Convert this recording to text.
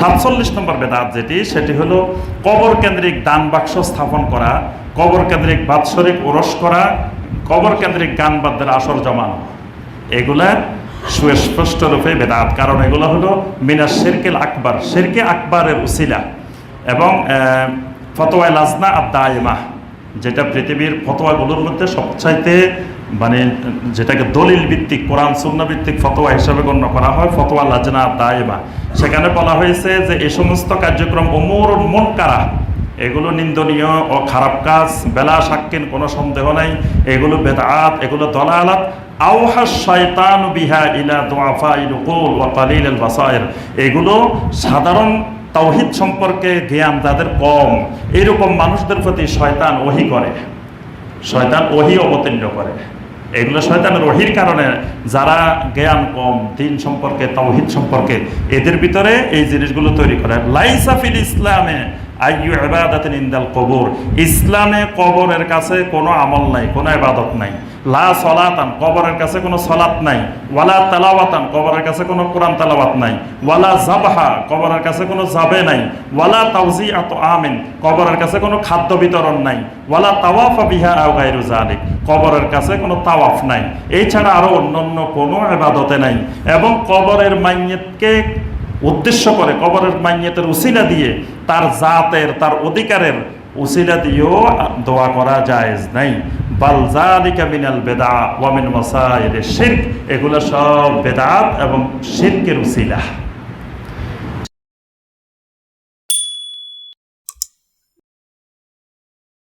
সাতচল্লিশ নম্বর বেদাত যেটি সেটি হলো কবর কেন্দ্রিক দান বাক্স স্থাপন করা কবর কেন্দ্রিক বাৎসরিক ওরস করা কবর কেন্দ্রিক গান বাদ্যের আসর জমানো। এগুলা সুস্পষ্ট রূপে বেদাত কারণ এগুলো হলো মিনা শেরকেল আকবর শেরকে আকবরের উসিলা। এবং আহ, ফতোয়ায় লাজনা আর দায়মা যেটা পৃথিবীর ফতোয়াগুলোর মধ্যে সবচাইতে মানে যেটাকে দলিল ভিত্তিক, কোরআন, সুন্না ভিত্তিক ফতোয়া হিসাবে গণ্য করা হয়, ফতোয়া লাজনা দায়মা সেখানে বলা হয়েছে যে এই সমস্ত কার্যক্রম অমর মন কারা এগুলো নিন্দনীয় ও খারাপ কাজ, বেলা সাক্ষীন কোনো সন্দেহ নাই। এগুলো বেদাত, এগুলো দলালাত। শয়তান বিহা ইলা দোয়াফা এগুলো সাধারণ তাওহিদ সম্পর্কে জ্ঞান যাদের কম, এরকম মানুষদের প্রতি শয়তান ওহি করে। শয়তান ওহি অবতীর্ণ করে। এগুলো শয়তানের ওহির কারণে যারা জ্ঞান কম, দিন সম্পর্কে, তৌহিদ সম্পর্কে, এদের ভিতরে এই জিনিসগুলো তৈরি করে। লাইসাফিল ইসলামে আইয়ু ইবাদাতিন ইনদাল কবর। ইসলামে কবরের কাছে কোনো আমল নাই, কোনো ইবাদত নাই। লা সলাতান, কবরের কাছে কোনো সলাত নাই। ওয়ালা তালাওয়াতান, কবরের কাছে কোনো কোরআন তালাওয়াত নাই। ওয়ালা জাবহা কবরের কাছে কোনো জাবে নাই। ওয়ালা তাওজি আত আমিন, কবরের কাছে কোনো খাদ্য বিতরণ নাই। ওয়ালা তাওয়াফা বিহা আও গায়রু জালিক কবরের কাছে কোনো তাওয়াফ নাই। এই ছাড়া আরও অন্যান্য কোনো ইবাদতে নাই। এবং কবরের মাইয়েতকে উদ্দেশ্য করে, কবরের মাইয়েতের উসিলা দিয়ে তার জাতের, তার অধিকারের উসিলা দিয়েও দোয়া করা জায়েজ নাই। বেদা এগুলো সব বেদাত এবং শিরকের উসিলা।